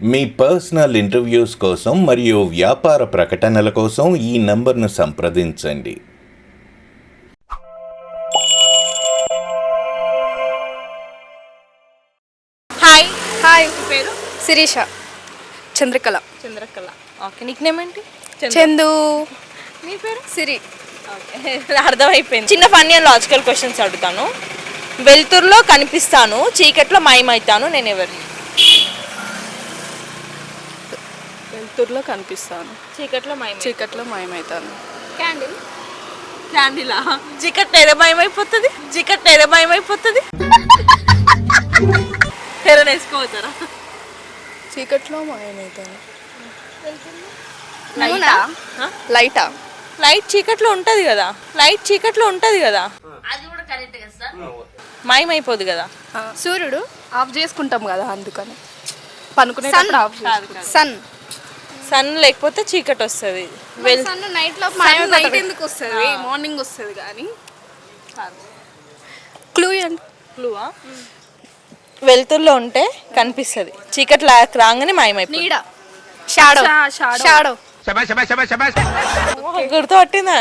మీ personal interviews కోసం మరియు వ్యాపార ప్రకటనల కోసం ఈ నంబర్ను సంప్రదించండి. హాయ్ హాయ్ మీ పేరు? శిరీష. చంద్రకళ. చంద్రకళ. ఓకే నీకు నేమ్ ఏంటి? చందు. నీ పేరు? సిరి. ఓకే అర్థమైపోయింది. చిన్న ఫన్నీ అండ్ లాజికల్ క్వశ్చన్స్ అడుగుతాను. వెలుతురులో కనిపిస్తాను చీకట్లో మాయమవుతాను నేను ఎవరిని? వెలుతురులో కనిపిస్తాను. చీకట్లో మాయం చీకట్లో మాయమవుతాను క్యాండిల్? క్యాండిలా చీకట్లో ఏదో మాయమైపోతుంది? చీకట్లో ఏదో మాయమైపోతుంది? హెరన్ వేసుకోవచ్చారా? చీకట్లో మాయమవుతాను లైటా లైటా? లైట్ చీకట్లో ఉంటది కదా. లైట్ చీకట్లో ఉంటది కదా. మాయమైపోదు కదా. సూర్యుడు ఆఫ్ చేసుకుంటాం కదా అందుకని. పనుకునేటప్పుడు ఆఫ్ సన్. సన్ లేకపోతే చీకటి వస్తుంది. సన్ నైట్లో నైట్ ఎందుకు వస్తుంది? మార్నింగ్ వస్తుంది కానీ. క్లూ అండి క్లూవా వెలుతురులో ఉంటే కనిపిస్తుంది. చీకటి రాగానే మాయమైపోతుంది. నీడ. షాడో షాడో గుర్తు పట్టిందా?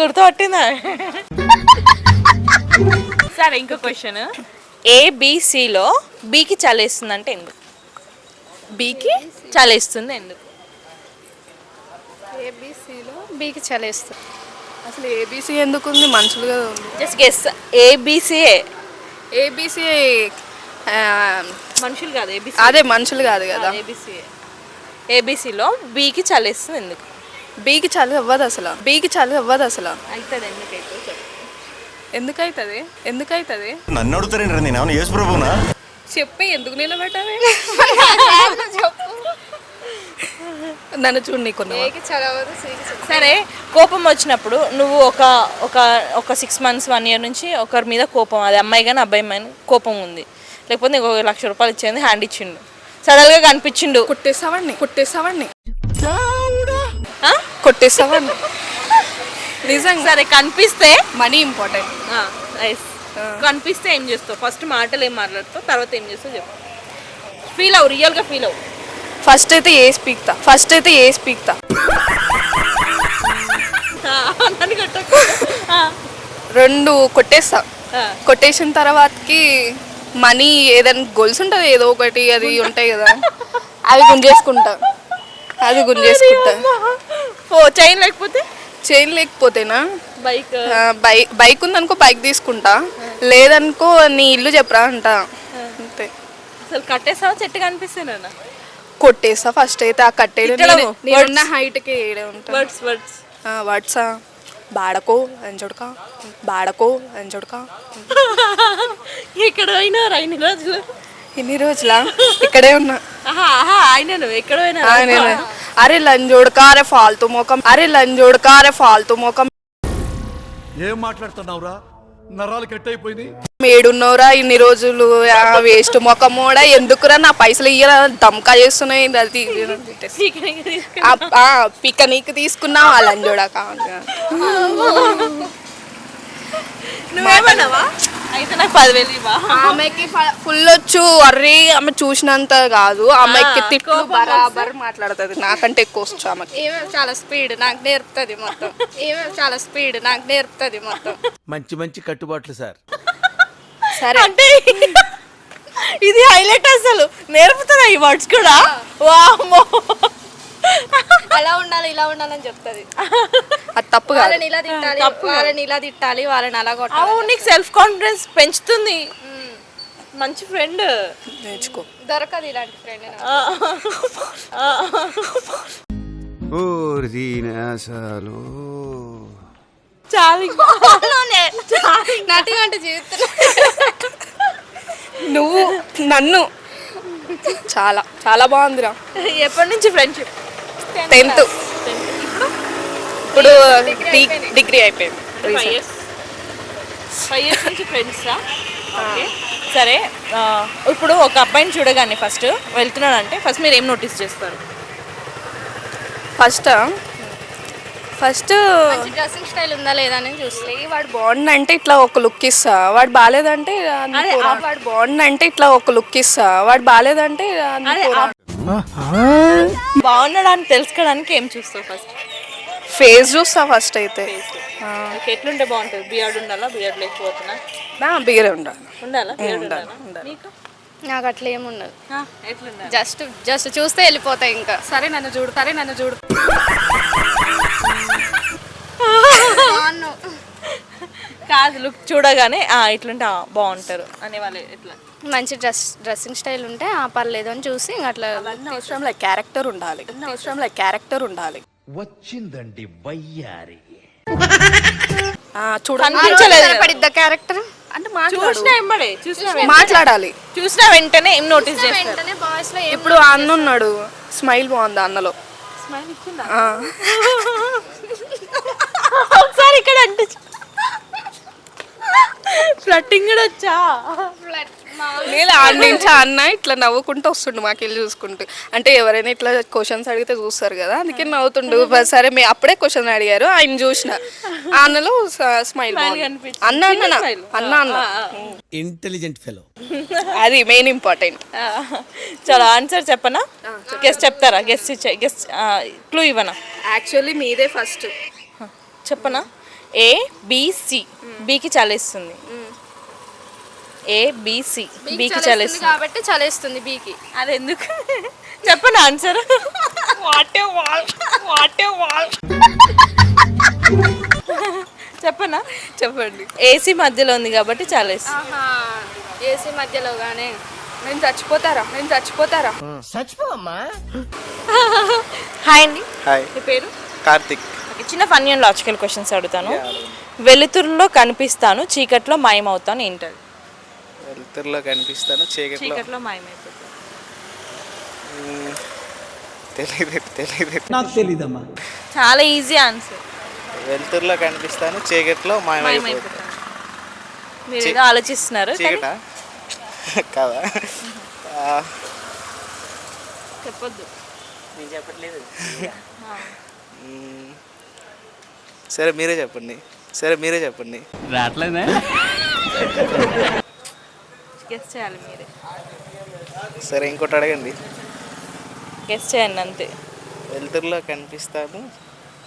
గుర్తు పట్టిందా? సరే ఇంకో క్వశ్చన్ ఏబిసిలో బికి చలేస్తుంది అంటే ఎందుకు? బీకి చలేస్తుంది ఎందుకు? ఏబిసిలో బీకి చలేస్తుంది అసలు ఏబిసి ఎందుకు ఉంది మనుషులు కదా ఉంది. జస్ట్ గెస్ ఏబిసిఏ ఏబిసి మనుషులు కాదు ఏబిసి అదే మనుషులు కాదు కదా. ఏబిసిఏ ఏబిసిలో బికి చలేస్తుంది ఎందుకు? బీకి చలి అవ్వదు అసలు. బీకి చలి అవ్వదు అసలు. అవుతుంది ఎందుకైతే చెప్పు. ఎందుకైతుంది? ఎందుకైతుంది? నన్ను అడుగుతారేంటి నేను యేసు ప్రభునా చెప్పి ఎందుకు నిలబెట్టాలి నన్ను చూడు నీకున్నా సరే కోపం వచ్చినప్పుడు నువ్వు ఒక ఒక ఒక సిక్స్ మంత్స్ వన్ ఇయర్ నుంచి ఒకరి మీద కోపం అది అమ్మాయి కానీ అబ్బాయి కానీ కోపం ఉంది. లేకపోతే నీకు ఒక లక్ష రూపాయలు ఇచ్చింది హ్యాండ్ ఇచ్చిండు. సడన్గా కనిపించిండు. కొట్టేసావండి కొట్టేసావండి. ఆ? కొట్టేసావండి. నిజంగా. సరే కనిపిస్తే మనీ ఇంపార్టెంట్. కనిపిస్తే ఏం చేస్తావు? ఫస్ట్ మాటలు ఏం మాట్లాడతావు? తర్వాత ఏం చేస్తావు చెప్పు. ఫీల్ అవు రియల్గా ఫీల్ అవు ఫస్ట్ అయితే ఏ స్పీక్తా? ఫస్ట్ అయితే ఏ స్పీక్తా? నన్ను కొట్టకు. ఆ, రెండు కొట్టేస్తా. కొట్టేసిన తర్వాతకి మనీ ఏదైనా గొలుసు ఉంటుంది ఏదో ఒకటి అది ఉంటాయి కదా. అది గుంజేసుకుంటా. అది గుంజేసుకుంటా. ఫో చైన్ లేకపోతే? చైన్ లేకపోతేనా? బైక్. బైక్ బైక్ ఉందనుకో బైక్ తీసుకుంటా. లేదనుకో నీ ఇల్లు చెప్పరా అంట. అంతే. అసలు కట్టేసావా? చెట్టు కనిపిస్తేనా కొట్టేస్తా. ఫస్ట్ అయితే ఆ కట్టేది ఇక్కడ నేనే- నేనున్న హైట్కి ఏడే ఉంటా. వర్డ్స్ వర్డ్స్ వాట్సా బాడకో అంచోడక బాడకో అంచోడక ఎక్కడ పోయినా ఇన్ని రోజులు. ఇన్ని రోజులా? ఇక్కడే ఉన్నా. ఆహా ఆహా ఆయన నువ్వు ఎక్కడ పోయినా ఆ, నేను అరే లంజోడక అరే ఫాల్తూ మోకం. అరే లంజోడక అరే ఫాల్తూ మోకం. ఏం మాట్లాడుతున్నావురా? నరాలు కట్ ఇన్ని రోజులు? వేస్ట్ మొకమోడా ఎందుకురా? నా పైసలు ఇయ్యరా? దమ్కా చేస్తున్నాయి. అది పిక్క నీకు తీసుకున్నావు అలా చూడక. నువ్వేమన్నావా? అయితే నాకు పదివేలు ఇవ్వా. ఆమెకి ఫుల్ వచ్చు అర్రే ఆమె చూసినంత కాదు. ఆమెకి తిట్లు బరాబర్ మాట్లాడుతుంది. నాకంటే ఎక్కువ వచ్చు ఆమెకి. ఏమో చాలా స్పీడ్ నాకు నేర్పుతుంది మొత్తం. ఏమో చాలా స్పీడ్ నాకు నేర్పుతుంది మొత్తం. మంచి మంచి కట్టుబాట్లు సార్. సరే. అంటే ఇది హైలైట్ అసలు. నేర్పుతున్నా ఈ వర్డ్స్ కూడా? వామ్మో. అలా ఉండాలి ఇలా ఉండాలని చెప్తుంది. అది తప్పు కాదు. వాళ్ళని ఇలా తిట్టాలి వాళ్ళని ఇలా తిట్టాలి వాళ్ళని అలా కొట్టాలి. అవును నీకు సెల్ఫ్ కాన్ఫిడెన్స్ పెంచుతుంది మంచి ఫ్రెండ్ నేర్చుకో. దొరకదు ఇలాంటి ఫ్రెండ్ అసలు చాలా నటిగా అంటే జీవితం. నువ్వు నన్ను. చాలా చాలా బాగుందిరా. ఎప్పటి నుంచి ఫ్రెండ్షిప్ టెన్త్ ఇప్పుడు? డిగ్రీ అయిపోయింది. ఫైవ్ ఇయర్స్ నుంచి ఫ్రెండ్సా సరే ఇప్పుడు ఒక అబ్బాయిని చూడగానే ఫస్ట్ వెళ్తున్నాడంటే ఫస్ట్ మీరు ఏం నోటీస్ చేస్తారు? ఫస్ట్? ఫస్ట్ డ్రెస్సింగ్ స్టైల్ ఉందా లేదా అని చూస్తే. వాడు బాగుండంటే ఇట్లా ఒక లుక్ ఇస్తా. వాడు బాగాలేదంటే అదే, వాడు బాగుండంటే ఇట్లా ఒక లుక్ ఇస్తా. వాడు బాగాలేదంటే బాగున్నాడా అని తెలుసుకోవడానికి ఏం చూస్తావు ఫస్ట్ ఫేస్ చూస్తా ఫస్ట్ అయితే. ఎట్లుంటే బాగుంటుంది? బియర్డ్ ఉండాలా? బియర్డ్ లేకపోతున్నా? నా బిగరే ఉండాలి. ఉండాలా? బియర్డ్ ఉండాలా నీకు? నాకు అట్లా ఏముండదు ఆ, ఎట్లుండాలి? జస్ట్ జస్ట్ చూస్తే వెళ్ళిపోతాయి ఇంకా. సరే నన్ను చూడు సరే నన్ను చూడు. కాదు లుక్ చూడగానే ఇట్లుంటే బాగుంటారు. అనేవాళ్ళు ఇట్లా. మంచి డ్రెస్ డ్రెస్సింగ్ స్టైల్ ఉంటే ఆ పర్లేదు అని చూసి అట్లా అవసరంలో క్యారెక్టర్ ఉండాలి. అవసరంలో క్యారెక్టర్ ఉండాలి. వచ్చిందండి వయ్యారి. చూడండి. క్యారెక్టర్? అంటే మాట్లాడాలి. చూసిన వెంటనే ఏం నోటీస్ చేస్తాను ఇప్పుడు అన్న ఉన్నాడు. స్మైల్ బాగుంది అన్నలో. స్మైల్ ఇచ్చిందా? ఒకసారి ఇక్కడ అంటే ఫ్లట్టింగ్ కూడా వచ్చా? నేను ఆడ నుంచి ఆ అన్న ఇట్లా నవ్వుకుంటూ వస్తుండు మాకు వెళ్ళి చూసుకుంటూ. అంటే ఎవరైనా ఇట్లా క్వశ్చన్స్ అడిగితే చూస్తారు కదా అందుకే నవ్వుతుండు. బ- సరే మీ అప్పుడే క్వశ్చన్ అడిగారు ఆయన చూసిన. అన్నలో స్మైల్. అన్న అన్న. అన్న. అన్న ఇంటెలిజెంట్ ఫెలో అది మెయిన్ ఇంపార్టెంట్ చలో ఆన్సర్ చెప్పనా? గెస్ట్ చెప్తారా? గెస్ట్ ఇచ్చే గెస్ట్ క్లూ ఇవ్వనా? యాక్చువల్లీ మీదే ఫస్ట్ చెప్పనా? A BC బికి చలేస్తుంది. ఏ బిసి బికి చలేస్తుంది కాబట్టి చలేస్తుంది బీకి అది ఎందుకు చెప్పనా answer. What a wall what a wall చెప్పనా? చెప్పండి. ఏసీ మధ్యలో ఉంది కాబట్టి చలేస్తుంది. ఏసీ మధ్యలో గానే నేను చచ్చిపోతారా? నేను చచ్చిపోతారా? హాయ్ అండి. హాయ్. మీ పేరు? కార్తిక్. చిన్న ఫన్నీ అండ్ లాజికల్ క్వశ్చన్స్ అడుగుతాను. వెలుతురులో కనిపిస్తాను చీకట్లో మాయమవుతాను ఏంటది? వెలుతురులో కనిపిస్తాను చీకట్లో చీకట్లో మాయమైపోతాను. తెలియదు తెలియదు నాకు తెలీదమ్మా. చాలా ఈజీ ఆన్సర్. వెలుతురులో కనిపిస్తాను చీకట్లో మాయమైపోతుంది మాయమైపోతాను. మీరు ఏదో ఆలోచిస్తున్నారు కానీ? చీకట? కదా? ఆ, చెప్పొద్దు. మ్మ్. సరే మీరే చెప్పండి. సరే మీరే చెప్పండి. గెస్ట్ చేయాలి మీరే. సరే ఇంకోటి అడగండి. గెస్ట్ చేయండి అంతే. వెలుతురులో కనిపిస్తాను.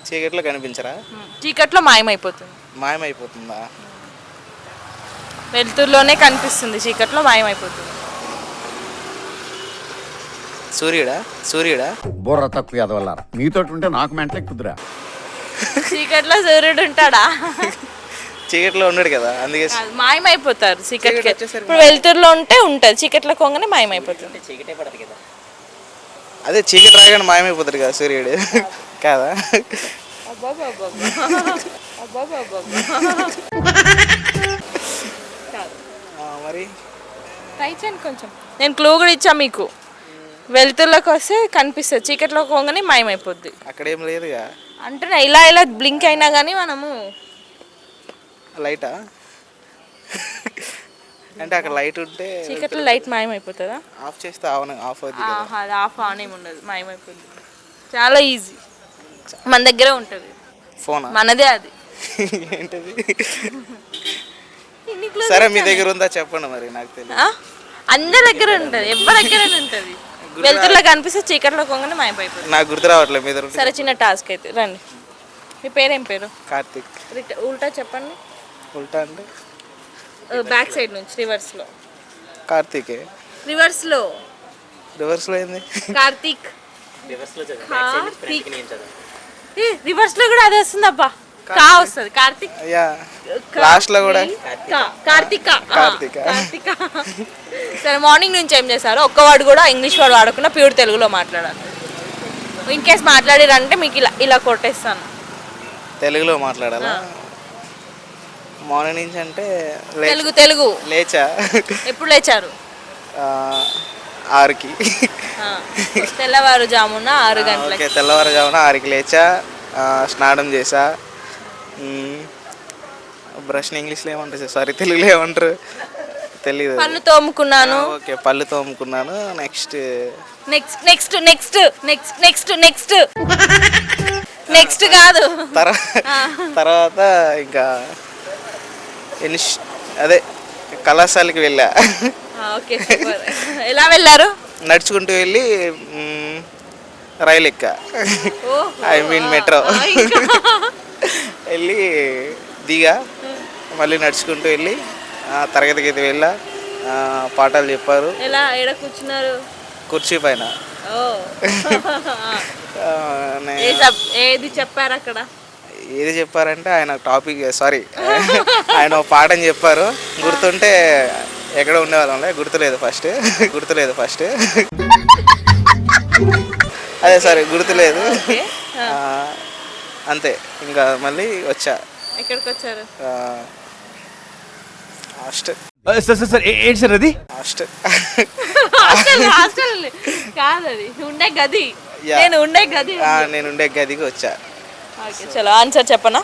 చీకట్లో కనిపించరా? చీకట్లో మాయమైపోతుంది. మాయమైపోతుందా? వెలుతురులోనే కనిపిస్తుంది. చీకట్లో మాయమైపోతుంది. సూర్యుడా? సూర్యుడా? బుర్ర తక్కువ ఎదవల్లారా మీతో ఉంటే నాకు మెంటలే కుదురా. చీకట్లో సూర్యుడు ఉంటాడా? చీకట్లో ఉన్నాడు కదా అందుకే కాదు, మాయమైపోతారు చీకట్కి. చీకటి ఇప్పుడు వెలుతురులో ఉంటే ఉంటుంది చీకట్లో కొంగనే మాయమైపోతుంది. అదే చీకటి రాగానే మాయమైపోతాడు కదా సూర్యుడు. కాదా? ఆ, మరి? ట్రై చేయండి కొంచెం. నేను క్లూ కూడా ఇచ్చా మీకు. వెలుతురులోకి వస్తే కనిపిస్తుంది చీకట్లో కొంగనే మాయమైపోద్ది. అక్కడేం లేదుగా. అంటే ఇలా ఇలా బ్లింక్ అయినా కానీ మనము లైటా? అంటే అక్కడ లైట్ ఉంటే చీకట్లో లైట్ మాయమైపోతుందా? ఆఫ్ చేస్తే ఆన్ ఆఫ్ అవుతుంది అది ఆఫ్ ఆన్ ఏమి ఉండదు మాయమైపోద్ది. చాలా ఈజీ. మన దగ్గరే ఉంటుంది. ఫోనా? మనదే అది. ఏంటది? సరే మీ. దగ్గర ఉందా చెప్పండి మరి నాకు తెలియదు? అందరి దగ్గర ఉంటుంది ఎవరి దగ్గర ఉంటుంది. వెలుతురులో కనిపిస్తే చీకట్లో కొంగనే మాయమైపోతుంది నాకు గుర్తు రావట్లేదు మీ దగ్గర సరే చిన్న టాస్క్ అయితే రండి. మీ పేరేం పేరు? కార్తిక్. రిట- ఉల్టా చెప్పండి. ఉల్టా అంటే? బ్యాక్ సైడ్ నుంచి రివర్స్లో. కార్తీకే. రివర్స్లో. రివర్స్లో ఏంది? కార్తీక్. కార్తీక్. ఏ రివర్స్లో కూడా అదే వస్తుంది అబ్బా కా వస్తుంది. కార్తీక్? అయ్యా లాస్ట్లో కూడా. కా- కార్తీక. కార్తీక. కార్తీక. సరే మార్నింగ్ నుంచి ఏం చేశారు? ఒక్క వాడు కూడా ఇంగ్లీష్ వర్డ్ వాడకుండా ప్యూర్ తెలుగులో మాట్లాడాలి. ఇన్ కేస్ మాట్లాడారంటే మీకు ఇలా ఇలా కొట్టేస్తాను. తెలుగులో మాట్లాడాలా? మార్నింగ్ నుంచి అంటే లే- తెలుగు తెలుగు. లేచా? ఎప్పుడు లేచారు? ఆరుకి. తెల్లవారుజామున ఆరు గంటలకి. తెల్లవారుజామున ఆరుకి లేచా స్నానం చేసా బ్రష్ని ఇంగ్లీష్లో ఏమంటారు సారీ? తెలుగులో ఏమంటారు? తెలీదు. పళ్ళు తోముకున్నాను. ఓకే పళ్ళు తోముకున్నాను. Next next next next next next next next కాదు. తర్వాత ఇంకా అదే కళాశాలకి వెళ్ళా. ఓకే ఎలా వెళ్ళారు? నడుచుకుంటూ వెళ్ళి రైలు ఎక్క. I mean metro. వెళ్ళి దిగా మళ్ళీ నడుచుకుంటూ వెళ్ళి ఆ, తరగతికి అయితే వెళ్ళా పాఠాలు చెప్పారు. ఎలా? ఎడ కూర్చున్నారు? కుర్చీ పైన. ఏది చెప్పారు అక్కడ? ఏది చెప్పారంటే ఆయన టాపిక్ సారీ ఆయన పాఠం చెప్పారు. గుర్తుంటే ఎక్కడ ఉండేవాళ్ళంలే గుర్తులేదు ఫస్ట్. గుర్తులేదు ఫస్ట్. అదే సారీ గుర్తులేదు. అంతే ఇంకా మళ్ళీ వచ్చా. ఎక్కడికి వచ్చారు హాస్ట్ సార్ సార్ సార్ ఏంటి సార్ అది? హాస్ట్ హాస్టల్ హాస్టల్ కాదు అది. ఉండే గది. నేను ఉండే గది నేను ఉండే గదికి వచ్చా. ఓకే చలో ఆన్సర్ చెప్పనా.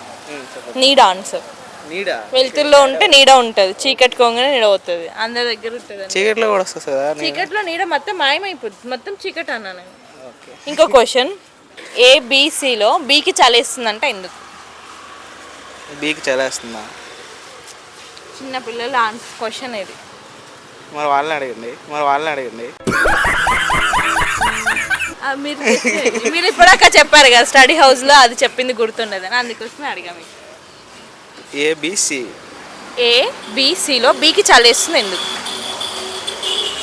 నీడ ఆన్సర్. నీడా? వెలుతుల్లో ఉంటే నీడ ఉంటుంది. చీకటి కొంగనే నీడ అవుతుంది అందరి దగ్గర ఉంటుంది చీకట్లో కూడా వస్తుంది చీకట్లో నీడ మొత్తం మాయమైపోతుంది. మొత్తం చీకటి అన్నా నేను. ఓకే. ఇంకో క్వశ్చన్. ఏ బీసీలో బీకి చలేస్తుందంటే ఎందుకు? బీకి చలేస్తుందా? చిన్న పిల్లల క్వశ్చన్ ఇది. మరి వాళ్ళని అడగండి మరి వాళ్ళని అడగండి. ఆ, మీరు చెప్పే- మీరు ఇప్పటిదాకా చెప్పారు కదా స్టడీ హౌస్లో అది చెప్పింది గుర్తుండదని. అందుకోసమే అడిగా మీకు. ఏబిసి ఏ బీసీలో బీకి చలేస్తుంది ఎందుకు?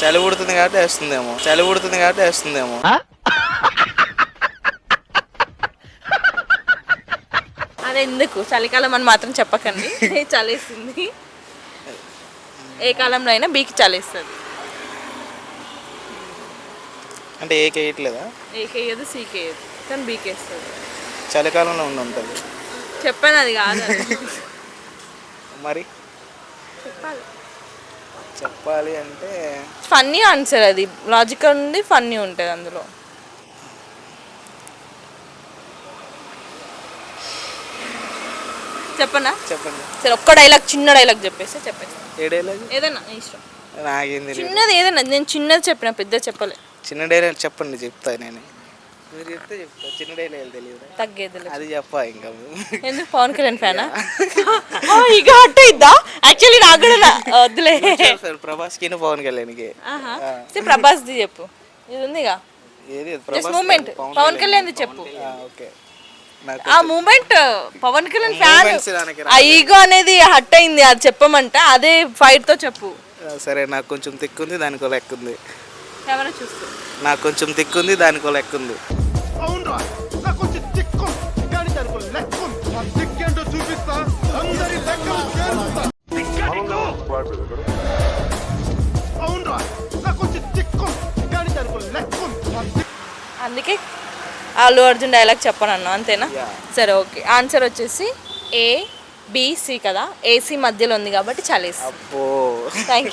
చలి పుడుతుంది కాబట్టి వేస్తుందేమో. చలి పుడుతుంది కాబట్టి వేస్తుందేమో. అది ఎందుకు? చలికాలం అని మాత్రం చెప్పకండి. చలేస్తుంది. ఏ కాలంలో అయినా బీకి చలేస్తుంది. అంటే ఏకి వేయట్లేదా ఏకేయదు సీకేయదు కానీ బీకేస్తుంది. చలికాలంలో ఉండి ఉంటుంది చెప్పాను అది కాదు. మరి? చెప్పాలి. చెప్పాలి అంటే ఫన్నీ ఆన్సర్ అది. లాజికల్ ఉంది ఫన్నీ ఉంటుంది అందులో. చెప్పనా? చెప్పండి. సరే ఒక్క డైలాగ్ చిన్న డైలాగ్ చెప్పేస్తే చెప్పేసి ఏ డైలాగ్ ఏదైనా నీ ఇష్టం. నాకేం తెలియదు. చిన్నది ఏదైనా నేను చిన్నది చెప్పిన పెద్ద చెప్పలే. చిన్న డైలాగ్ చెప్పండి చెప్తా నేను. మీరు చెప్తే చెప్తా చిన్న డైలాగ్ తెలియదు? తగ్గేది అది చెప్పా ఇంకా ఎందుకు? పవన్ కళ్యాణ్ ఫ్యానా? ఇక అట్ట ఇద్దా యాక్చువల్లీ నాకు కూడా నా- వద్దులే. ప్రభాస్కి పవన్ కళ్యాణ్కి. ఆహా. సరే ప్రభాస్ది చెప్పు. ఇది ఉందిగా ఏది? జస్ట్ మూమెంట్ పవన్ కళ్యాణ్ది చెప్పు. ఓకే. ఆ మూమెంట్ పవన్ కళ్యాణ్ ఫ్యాన్. ఆ ఈగో అనేది హట్ అయింది అది చెప్పమంట అదే ఫైట్తో చెప్పు. సరే నాకు కొంచెం తిక్కుంది దానికో లెక్క ఉంది. చూస్తూ. నాకు కొంచెం తిక్కుంది దానికో లెక్క ఉంది. దానికి లెక్కు తిక్కు అందుకే అల్లు అర్జున్ డైలాగ్ చెప్పనన్నా అంతేనా. సరే ఓకే. ఆన్సర్ వచ్చేసి ఏ బిసి కదా? ఏసీ మధ్యలో ఉంది కాబట్టి చలేసి. థ్యాంక్